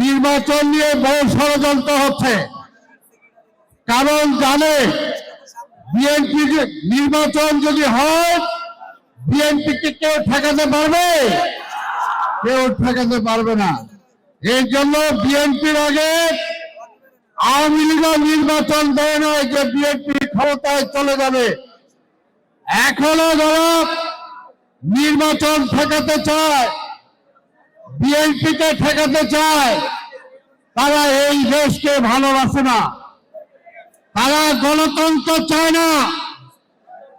নির্বাচন নিয়ে বহু ষড়যন্ত্র হচ্ছে। কারণ জানে, বিএনপি নির্বাচন যদি হয়, বিএনপিকে কেউ ঠেকাতে পারবে? কেউ ঠেকাতে পারবে না। এই জন্য বিএনপির আগে আওয়ামী লীগও নির্বাচন দেয় নয় যে বিএনপি ক্ষমতায় চলে যাবে। এখনও যারা নির্বাচন ঠেকাতে চায় বিএনপিকে ঠেকাতে চায়, তারা এই দেশকে ভালোবাসে না। তারা গণতন্ত্র চায় না।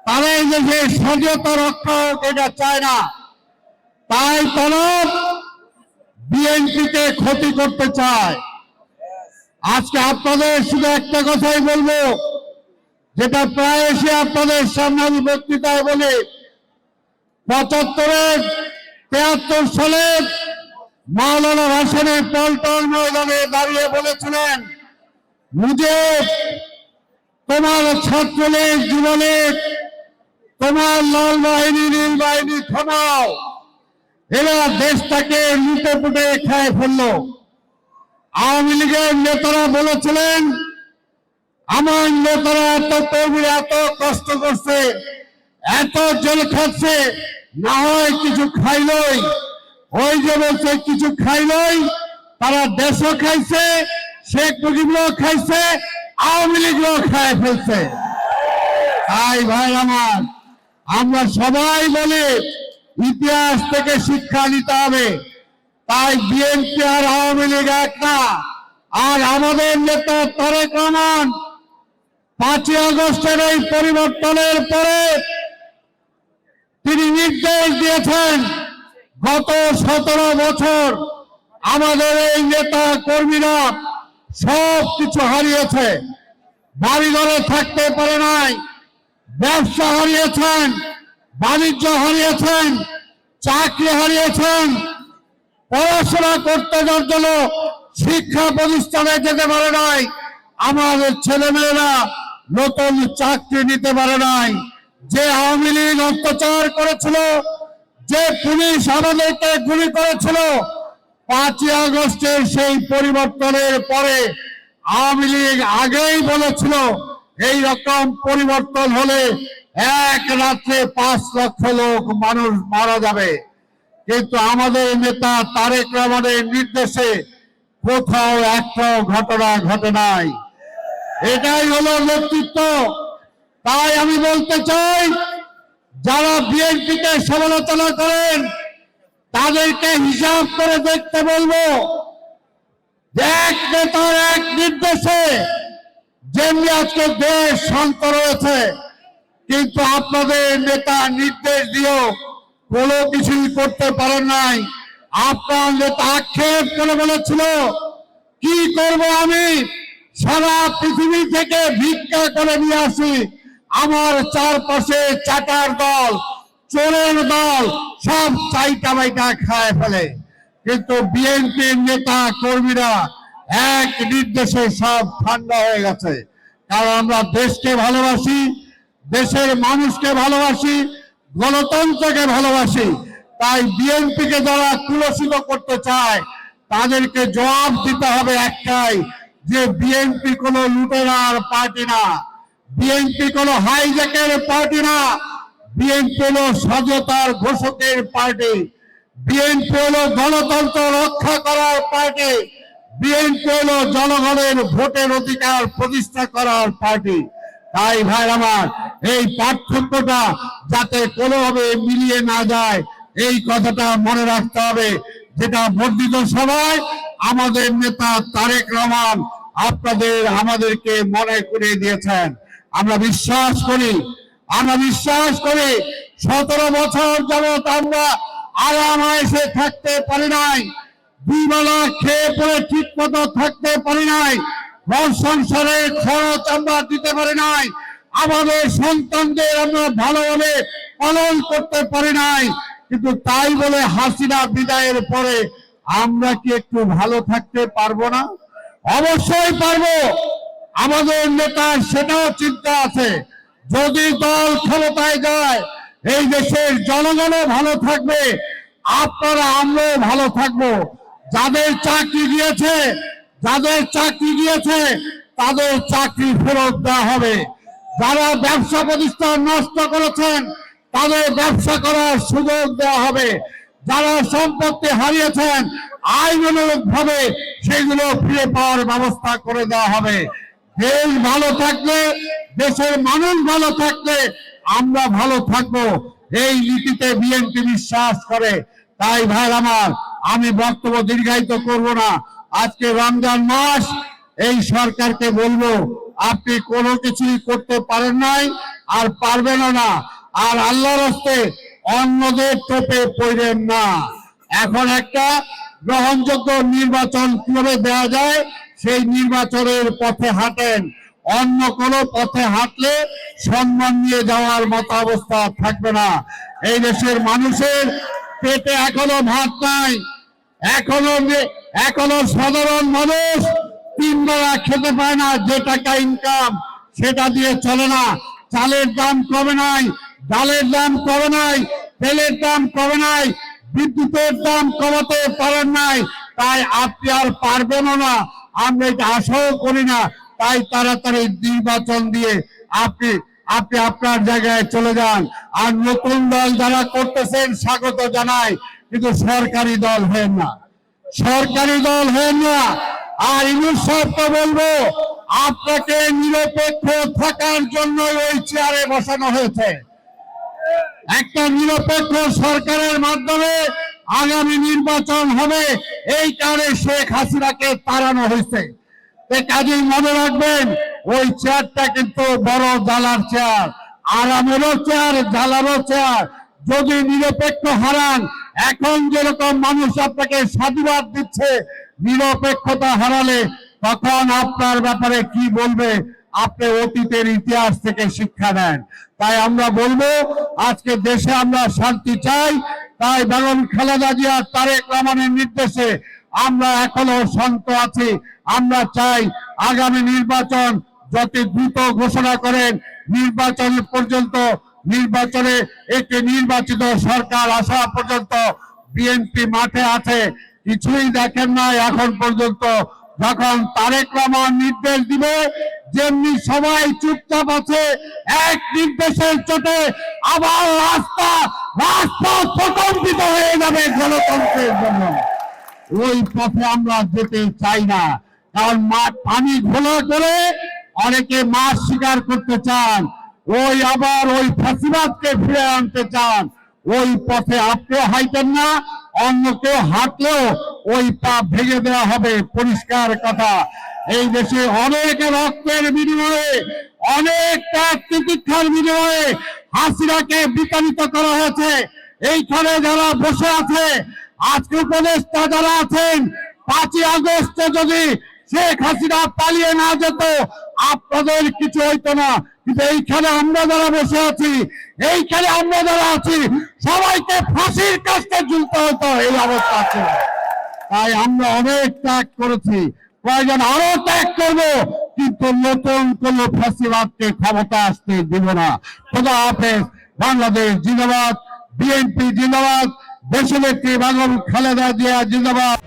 তারা এই দেশের স্বাধীনতা রক্ষা এটা চায় না। তাই তারা বিএনপিকে ক্ষতি করতে চায়। আজকে আপনাদের শুধু একটা কথাই বলব, যেটা প্রায় এসে আপনাদের সামনে আমি বক্তৃতায় বলি। পঁচাত্তরের, তেয়াত্তর সালে মাওলানা ভাসানের পল্টন ময়দানে দাঁড়িয়ে বলেছিলেন মুজে তোমার ছাত্রলীগ যুবলীগ তোমার লাল বাহিনী, নীল বাহিনী থামাও। এরা দেশটাকে লুটে পুটে খেয়ে ফেলল। আওয়ামী লীগের নেতারা বলেছিলেন, আমার নেতারা এত কর্মীরা এত কষ্ট করছে, এত জেল খাচ্ছে, না হয় কিছু খাইলই। ওই যে বলছে, কিছু খাইলই তারা দেশও খাইছে, শেখ মুজিবরাও খাইছে, আওয়ামী লীগরাও খায় ফেলছে। তাই ভাই আমার, আমরা সবাই বলি, ইতিহাস থেকে শিক্ষা নিতে হবে। তাই বিএনপি আর আওয়ামী লীগ এক না। আর আমাদের নেতা তারেক রহমান পাঁচই আগস্টের এই পরিবর্তনের পরে তিনি নির্দেশ দিয়েছেন গত সতেরো বছর আমাদের এই নেতা কর্মীরা সব কিছু হারিয়েছে। বাড়িঘরে থাকতে পারে নাই, ব্যবসা হারিয়েছেন, বাণিজ্য হারিয়েছেন, চাকরি হারিয়েছেন, পড়াশোনা করতে যাওয়ার জন্য শিক্ষা প্রতিষ্ঠানে যেতে পারে নাই, আমাদের ছেলেমেয়েরা নতুন চাকরি নিতে পারে নাই। যে আওয়ামী লীগ অত্যাচার করেছিল যে পুলিশ আমাদেরকে গুলি করেছিল পাঁচই আগস্টের সেই পরিবর্তনের পরে আওয়ামী লীগ আগেই বলেছিল এই রকম পরিবর্তন হলে এক রাত্রে পাঁচ লক্ষ লোক মানুষ মারা যাবে। কিন্তু আমাদের নেতা তারেক রহমানের নির্দেশে কোথাও একটাও ঘটনা ঘটে নাই। এটাই হলো নেতৃত্ব। তাই আমি বলতে চাই যারা বিএনপিকে সমালোচনা করেন, তাদেরকে হিসাব করে দেখতে বলব যে এক নেতার এক নির্দেশে যেমনি আজকে দেশ শান্ত রয়েছে, কিন্তু আপনাদের নেতা নির্দেশ দিয়েও কোনো কিছুই করতে পারেন নাই। আপনার নেতা আক্ষেপ করে বলেছিল, কি করব আমি? সারা পৃথিবী থেকে ভিক্ষা করে নিয়ে আসি। আমার চারপাশে চাটার দল, চোরের দল সব চাইটা বাইটা খায় ফেলে। কিন্তু বিএনপির নেতা কর্মীরা এক নির্দেশে সব ঠান্ডা হয়ে গেছে। কারণ আমরা দেশকে ভালোবাসি, দেশের মানুষকে ভালোবাসি, গণতন্ত্রকে ভালোবাসি। তাই বিএনপিকে যারা কুলসিত করতে চায়, তাদেরকে জবাব দিতে হবে একটাই, যে বিএনপি কোনো লুটেরার পার্টি না। বিএনপি কোনো হাইজ্যাকের পার্টি না। বিএনপি হল সজতার ঘোষকের পার্টি বিএনপি হল গণতন্ত্র রক্ষা করার পার্টি বিএনপি হল জনগণের ভোটের অধিকার প্রতিষ্ঠা করার পার্টি তাই ভাই আমার, এই পার্থক্যটা যাতে কোনোভাবে মিলিয়ে না যায়, এই কথাটা মনে রাখতে হবে। যেটা বর্ধিত সভায় আমাদের নেতা তারেক রহমান আপনাদের, আমাদেরকে মনে করে দিয়েছেন। আমরা বিশ্বাস করি, আমরা বিশ্বাস করি সতেরো বছর যাবৎ আমরা আরাম আয়েসে থাকতে পারি নাই দুই বেলা খেয়ে পরে ঠিক মতো থাকতে পারি নাই, ঘর সংসারে খরচ আমরা দিতে পারি নাই, আমাদের সন্তানদের আমরা ভালোভাবে পালন করতে পারি নাই, কিন্তু তাই বলে হাসিনা বিদায়ের পরে আমরা কি একটু ভালো থাকতে পারব না? অবশ্যই পারব। আমাদের নেতার সেটাও চিন্তা আছে। যদি দল ক্ষমতায় যায়, এই দেশের জনগণও ভালো থাকবে, আপনারা, আমরাও ভালো থাকব। যাদের চাকরি গিয়েছে যাদের চাকরি গিয়েছে তাদের চাকরি ফেরত দেওয়া হবে। যারা ব্যবসা প্রতিষ্ঠান নষ্ট করেছেন, তাদের ব্যবসা করার সুযোগ দেওয়া হবে। যারা সম্পত্তি হারিয়েছেন আইনানুগ ভাবে সেগুলো ফিরে পাওয়ার ব্যবস্থা করে দেওয়া হবে। দেশ ভালো থাকলে, দেশের মানুষ ভালো থাকলে আমরা ভালো থাকব। এই নীতিতে বিএনপি বিশ্বাস করে। তাই ভাই আমার, আমি বক্তব্য দীর্ঘায়িত করব না। আজকে রমজান মাস, এই সরকারকে বলব, আপনি কোনো কিছুই করতে পারেন নাই আর পারবেন না। আর আল্লাহর হস্তে অন্যদের টোপে পড়েন না। এখন একটা গ্রহণযোগ্য নির্বাচন কীভাবে দেওয়া যায় সেই নির্বাচনের পথে হাঁটেন। অন্য কোনো পথে হাঁটলে সম্মান নিয়ে যাওয়ার মতো অবস্থা থাকবে না। এই দেশের মানুষের পেটে এখনও ভাত নাই। এখনও এখনও সাধারণ মানুষ তিন বেলা খেতে পায় না যে টাকা ইনকাম সেটা দিয়ে চলে না। চালের দাম কমে নাই, ডালের দাম কমে নাই, তেলের দাম কমে নাই, বিদ্যুতের দাম কমাতে পারেন নাই, তাই আপনি আর পারবেনও না। আমরা এটা আশাও করি না, তাই তাড়াতাড়ি নির্বাচন দিয়ে আপনি আপনি আপনার জায়গায় চলে যান। আর নতুন দল যারা করতেছেন, স্বাগত জানাই, কিন্তু সরকারি দল হেন না। সরকারি দল হেন না। আর ইনুস সাহেবকে বলব, আপনাকে নিরপেক্ষ থাকার জন্য ওই চেয়ারে বসানো হয়েছে। একটা নিরপেক্ষ সরকারের মাধ্যমে আগামী নির্বাচন হবে, এই কারণে শেখ হাসিনাকে তাড়ানো হয়েছে। কাজেই মনে রাখবেন, ওই চেয়ারটা কিন্তু বড় জ্বালার চেয়ার আরামেরও চেয়ার জ্বালারও চেয়ার যদি নিরপেক্ষ হারান, এখন যেরকম মানুষ আপনাকে সাধুবাদ দিচ্ছে, নিরপেক্ষতা হারালে তখন আপনার ব্যাপারে কি বলবে? আপনি অতীতের ইতিহাস থেকে শিক্ষা নেন। তাই আমরা বলব, আজকে দেশে আমরা শান্তি চাই তাই বেগম খালেদা জিয়া তারেক রহমানের নির্দেশে আমরা এখনও শান্ত আছি। আমরা চাই আগামী নির্বাচন যত দ্রুত ঘোষণা করেন, নির্বাচন পর্যন্ত, নির্বাচনে একটি নির্বাচিত সরকার আসা পর্যন্ত বিএনপি মাঠে আছে। কিছুই দেখেন না এখন পর্যন্ত। যখন তারেক রহমান নির্দেশ দিবে, যেমনি সবাই চুপচাপ আছে, এক নির্দেশের চোটে আবার রাস্তা প্রকম্পিত হয়ে যাবে গণতন্ত্রের জন্য। ওই পথে আমরা যেতে চাই না, কারণ মাঠ পানি ঘোলা করে অনেকে মাছ করতে চান, ওই আবার ওই ফাঁসিবাদকে ফিরে আনতে চান। ওই পথে হাইতেন না, অন্য কেউ হাঁটলেও ওই পা ভেঙে দেওয়া হবে, পরিষ্কার কথা। এই দেশে অনেক রক্তের বিনিময়ে, অনেক ত্যাগ তিতিক্ষার বিনিময়ে হাসিনাকে বিতাড়িত করা হয়েছে। এইখানে যারা বসে আছে, আজকে উপদেষ্টা যারা আছেন, পাঁচই আগস্টে যদি শেখ হাসিনা পালিয়ে না যেত, আপনাদের কিছু হইতো না। কিন্তু এইখানে আমরা যারা বসে আছি, এইখানে আমরা যারা আছি, সবাইকে ফাঁসির কাছে ঝুলতে হতো এই অবস্থা ছিল। তাই আমরা অনেক ত্যাগ করেছি। কয়েকজন আরও ত্যাগ করব? কিন্তু নতুন কোন ফাঁসিবাদকে ক্ষমতা আসতে দিব না। খোদা হাফেজ, বাংলাদেশ জিন্দাবাদ, বিএনপি জিন্দাবাদ, দেশনেত্রী বেগম খালেদা জিয়া জিন্দাবাদ।